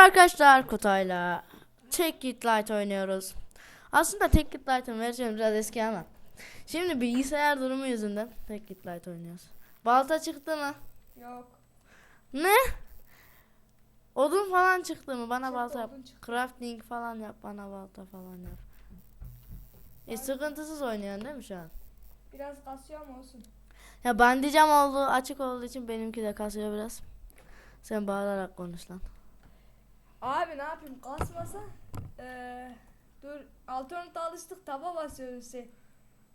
arkadaşlar Kutay'la Tek Git Light oynuyoruz. Aslında Tek Git Light'ın versiyonu biraz eski ama. Şimdi bilgisayar durumu yüzünden Tek Git Light oynuyoruz. Balta çıktı mı? Yok. Ne? Odun falan çıktı mı? Bana Çıktı, balta yap. Crafting falan yap. Bana balta falan yap. E sıkıntısız oynuyorsun değil mi şu an? Biraz kasıyor ama olsun. Ya bandicam olduğu açık olduğu için benimki de kasıyor biraz. Sen bağırarak konuş lan. Abi ne yapayım kasmasa eee dur alternate alıştık taba basıyoruz şey.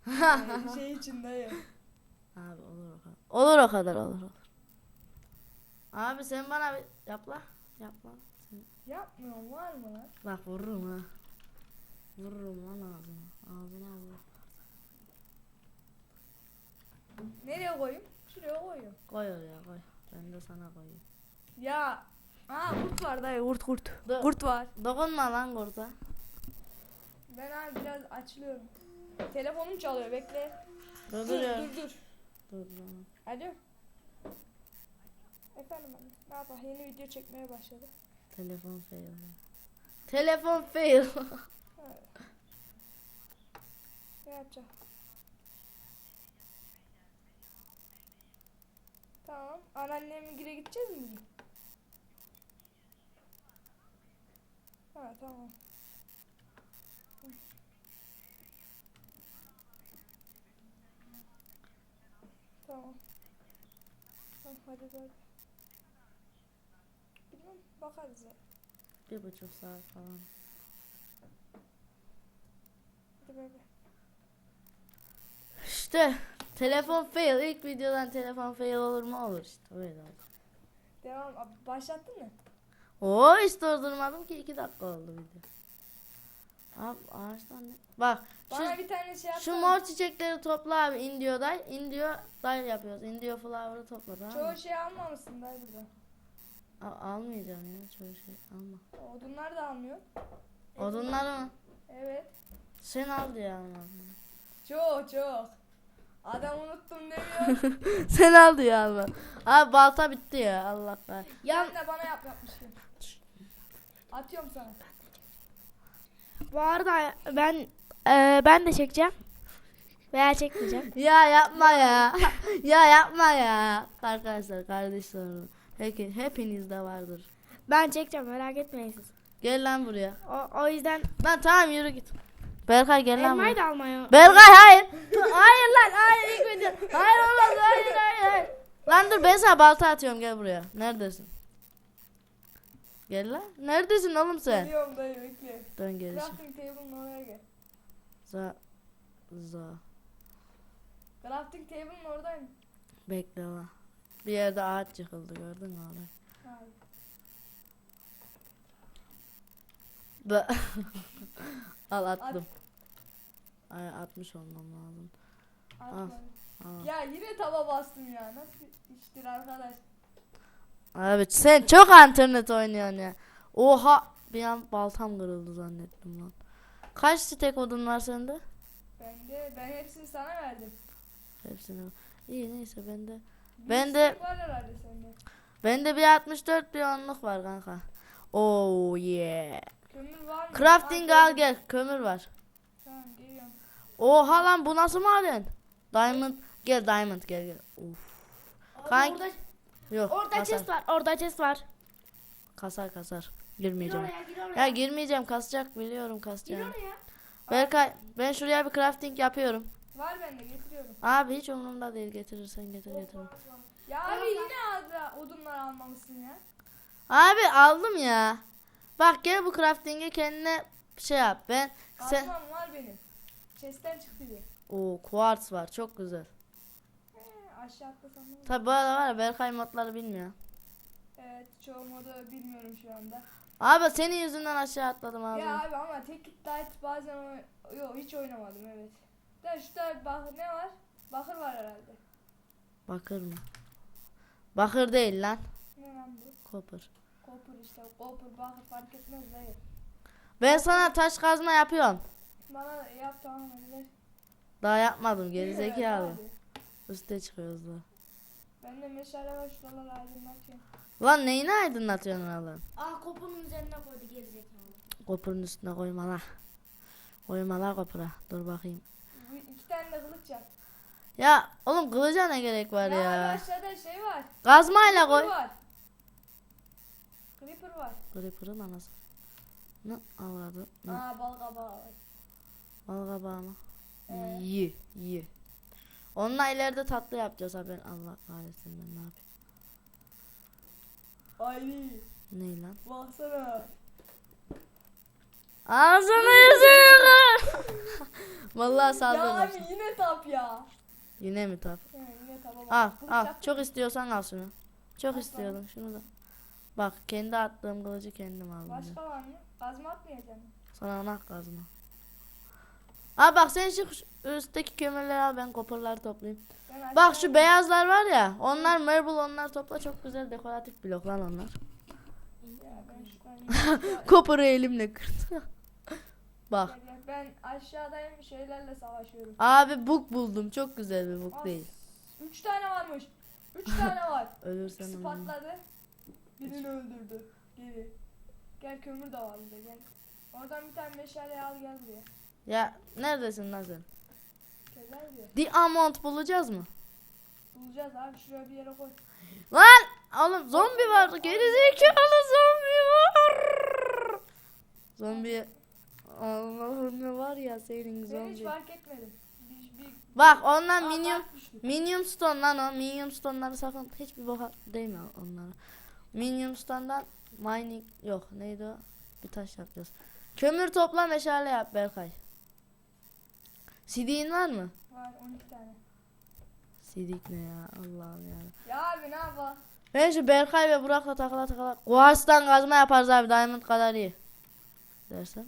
Eee, şey için dayı. Abi olur o kadar. Olur o kadar olur olur. Abi sen bana bir yap la. Yap lan. Sen- Yapmıyorum var mı lan? Bak vururum ha. Vururum lan ağzına. Ağzına vur. Nereye koyayım? Şuraya koyuyorum. Koy oraya koy. Ben de sana koyayım. Ya Aa kurt var dayı kurt kurt. Dur. Kurt var. Dokunma lan kurta. Ben abi biraz açılıyorum. Telefonum çalıyor bekle. Dur Dur dur ya. dur dur. Lan. Alo. Efendim anne. Ne yapalım yeni video çekmeye başladı. Telefon fail. Telefon fail. Ne yapacağım? Tamam. Anneannemle gire gideceğiz mi bugün? Ha tamam. Tamam. Tamam hadi hadi. Bilmem bakarız ya. bir buçuk saat falan. Hadi bay. İşte telefon fail. İlk videodan telefon fail olur mu? Olur işte. Öyle oldu. Devam. Başlattın mı? Oo hiç durdurmadım ki iki dakika oldu video. Abi ağaçtan ne? Bak Bana şu, bir tane şey şu yapsana. mor çiçekleri topla abi Indio day. Indio day yapıyoruz. Indio flower'ı topla tamam mı? Çoğu şey almamışsın dayı burada. Al- almayacağım ya çoğu şey alma. Odunlar da almıyor. Odunları mı? Evet. Sen al diye almadın. Çok çok. Adam unuttum demiyor. Sen al diye alma. Abi balta bitti ya Allah be. Yan da bana yap yapmıştım. Atıyorum sana. Bu arada ben e, ben de çekeceğim. Veya çekmeyeceğim. Ya yapma ya. ya yapma ya. Arkadaşlar kardeş sorunu. Peki hepinizde vardır. Ben çekeceğim merak etmeyin siz. Gel lan buraya. O, o yüzden Lan tamam yürü git. Berkay gel lan elmayı da almaya. Berkay hayır. hayır lan hayır ilk video. Hayır olmaz hayır hayır hayır. Lan dur ben sana balta atıyorum gel buraya. Neredesin? Gel lan. Neredesin oğlum sen? Geliyorum dayı bekle. Dön şimdi. Crafting table'ın oraya gel. Za. Za. Crafting table'ın oradayım. Bekle lan. Bir yerde ağaç yıkıldı gördün mü abi? Hayır. Be- Al attım. Ay atmış olmam lazım. Al. Ya yine tava bastım ya. Nasıl iştir arkadaş? Abi sen çok internet oynuyorsun ya. Oha bir an baltam kırıldı zannettim lan. Kaç stek odun var sende? Ben de ben hepsini sana verdim. Hepsini. İyi neyse bende. Bir Ben de- istek var herhalde sende. Bende bir 64 bir onluk var kanka. Oh yeah. Kömür var mı? Crafting al kömür. gel. Kömür var. Tamam geliyorum. Oha lan bu nasıl maden? Diamond gel diamond gel gel. Uf. Kanki- Orada, Yok orada kasar. chest var. Orada chest var. Kasar kasar. Gir Girmeyeceğim. oraya gir Ya oraya. girmeyeceğim kasacak biliyorum Gir kasacağını. oraya. Berkay ben şuraya bir crafting yapıyorum. Var bende getiriyorum. Abi hiç umurumda değil getirirsen getir getir. Ya abi yine adra odunlar almamışsın ya. Abi aldım ya. Bak gel bu crafting'i kendine şey yap. Ben sen var benim. Chest'ten çıktı diye. o quartz var çok güzel. He, aşağı atlasam ne olur? Tabi bu arada var ya Berkay modları bilmiyor. Evet çoğu modu bilmiyorum şu anda. Abi senin yüzünden aşağı atladım abi. Ya abi ama tek light bazen oy- Yo hiç oynamadım evet. Da şurada bak ne var? Bakır var herhalde. Bakır mı? Bakır değil lan. Ne lan bu? Copper. Copper işte. Copper bakır fark etmez dayı. Ben sana taş kazma yapıyorum. Bana yap tamam hadi. Daha yapmadım gerizekalı. Üste çıkıyoruz da. Ben de meşale var şuraları aydınlatıyorum. Lan neyini aydınlatıyorsun Allah'ım? Ah kopunun üzerine koydu gerizekalı. Kopurun üstüne koyma la. Koyma la kopura. Dur bakayım. Bu iki tane de kılıç yap. Ya oğlum kılıca ne gerek var Ya, ya? aşağıda şey var. Kazmayla koy. var. Creeper var. Creeper'ın anası. Ne avradı? Ne? Aa bal kabağı var. Bal kabağı mı? Evet. İyi, iyi. Onunla ileride tatlı yapacağız ha ben Allah kahretsin ben ne yapayım. Ay Ne lan? baksana. Ağzını yüzünü Vallahi Ya saldırdım. abi yine tap ya. Yine mi tap? He, yine bak. Al al çok istiyorsan al şunu. Çok istiyordum şunu da. Bak kendi attığım kılıcı kendim aldım. Başka var mı? Kazma atmayacaksın. Sana ona kazma. Aa bak sen şu üstteki kömürleri al ben kopurları toplayayım. Ben Bak şu beyazlar var ya onlar marble onlar topla çok güzel dekoratif blok lan onlar. Kopuru elimle kırdım. Bak. Ben aşağıdayım şeylerle savaşıyorum. abi buk buldum çok güzel bir buk As- değil. Üç tane varmış. Üç tane var. Ölürsen patladı. Birini öldürdü. Geri. Gel kömür de var burada gel. Oradan bir tane meşale al gel buraya. Ya neredesin sen? Gel gel buraya. Diamond bulacağız mı? Bulacağız abi şuraya bir yere koy. Lan oğlum zombi var gerizekalı zombi var. Zombi Allah'ım ne var ya senin Ben hiç zombi. fark etmedim. Bir, bir, Bak ondan Aa, minyon. Medium stone lan o. Medium stone'ları sakın hiçbir boka değme onlara. Medium stone'dan mining yok neydi o? Bir taş yapacağız. Kömür topla meşale yap Berkay. Sidiğin var mı? Var 12 tane. Sidik ne ya Allah'ım ya. Ya abi ne yapalım? Ben şu Berkay ve Burak'la takıla takıla Kuars'tan kazma yaparız abi diamond kadar iyi. Dersen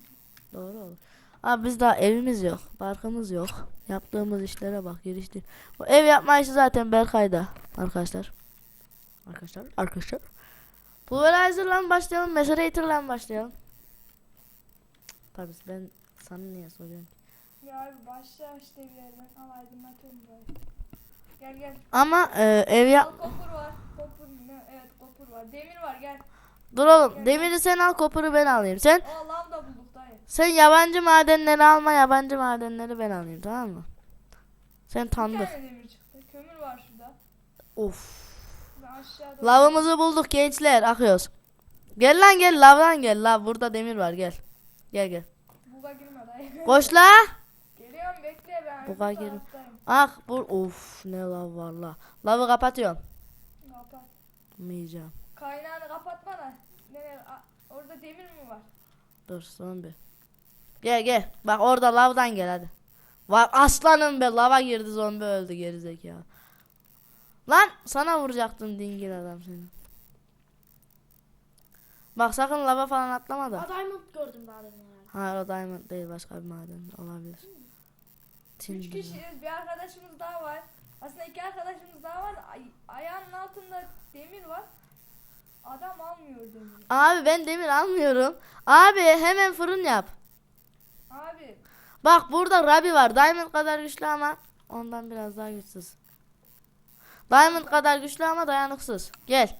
doğru olur. Abi biz daha evimiz yok. Barkımız yok. Yaptığımız işlere bak girişti. Bu ev yapma işi zaten Berkay'da arkadaşlar. Arkadaşlar arkadaşlar. Pulverizer'la başlayalım. Macerator'la başlayalım. Tabii ben sana niye soruyorum? Ya abi başla işte bir yerden. Al aydınlatıyorum böyle. Gel gel. Ama e, ev Al yap... kopur var. Kopur ne? Evet kopur var. Demir var gel. Dur oğlum demiri sen al kopuru ben alayım. Sen Aa lav da bulduk dayı. Sen yabancı madenleri alma, yabancı madenleri ben alayım tamam mı? Sen Bir tandır. tane demir çıktı. Kömür var şurada. Of. Aşağıda. Lavımızı bulduk gençler, akıyoruz. Gel lan gel, lavdan gel. Lav burada demir var, gel. Gel gel. Buga girme dayı. Koş la. Geliyorum bekle ben. Buga girme. Ah bu of ne lav var la. Lavı kapatıyorum. Kapat. Mayacağım. Kaynağını kapatma da. Nereye? Orada demir mi var? Dur son bir. Gel gel. Bak orada lavdan gel hadi. Var aslanım be lava girdi zombi öldü gerizekalı. Lan sana vuracaktım dingil adam seni. Bak sakın lava falan atlama da. Aa, diamond gördüm daha demin herhalde. Hayır o diamond değil başka bir maden olabilir. Üç Tinder. kişiyiz. Bir arkadaşımız daha var. Aslında iki arkadaşımız daha var. Ay- ayağının altında demir var. Adam almıyor demir. Abi ben demir almıyorum. Abi hemen fırın yap. Abi Bak burada Rabi var. Diamond kadar güçlü ama ondan biraz daha güçsüz. Diamond kadar güçlü ama dayanıksız. Gel.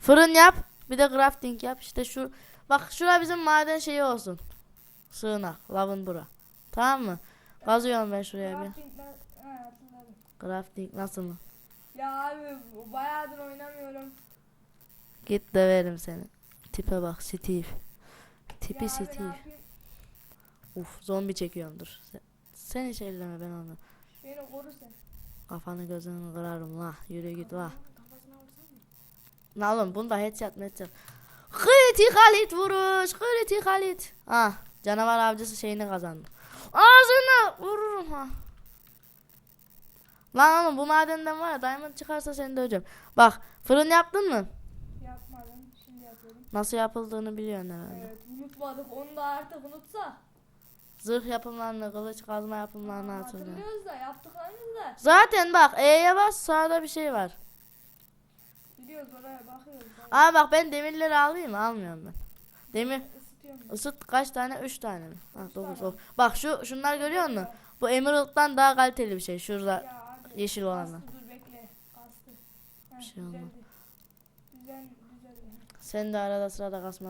Fırın yap. Bir de crafting yap. İşte şu. Bak şura bizim maden şeyi olsun. Sığınak. Lavın bura. Tamam mı? Kazıyorum ben şuraya bir. Crafting nasıl mı? Ya abi bayağıdır oynamıyorum. Git döverim seni. Tipe bak Steve. Tipi ya Steve. Uf zombi çekiyorum dur. Sen, sen hiç elleme ben onu. Beni koru sen. Kafanı gözünü kırarım la. Yürü git la. Ne oğlum bunda headshot headshot. Kritikalit vuruş. Kritikalit. Ah canavar avcısı şeyini kazandı. Ağzına vururum ha. Lan oğlum bu madenden var ya diamond çıkarsa seni döveceğim. Bak fırın yaptın mı? Yapmadım. Şimdi yapıyorum. Nasıl yapıldığını biliyorsun herhalde. Evet unutmadık. Onu da artık unutsak. Zırh yapımlarını, kılıç kazma yapımlarını hatırlıyorum. Hatırlıyoruz da yaptıklarımızı da. Zaten bak E'ye bas sağda bir şey var. Biliyoruz oraya bakıyoruz. Aa bak ben demirleri alayım mı? Almıyorum ben. Demir ısıt kaç tane? 3 tane mi? Ha Üç 9 tane. Bak şu şunlar görüyor musun? Bu Emerald'dan daha kaliteli bir şey. Şurada Ya abi. yeşil olanlar. Kastı dur bekle. Kastı. Heh, Bir şey olmaz. Düzen. Sen de arada sırada kasma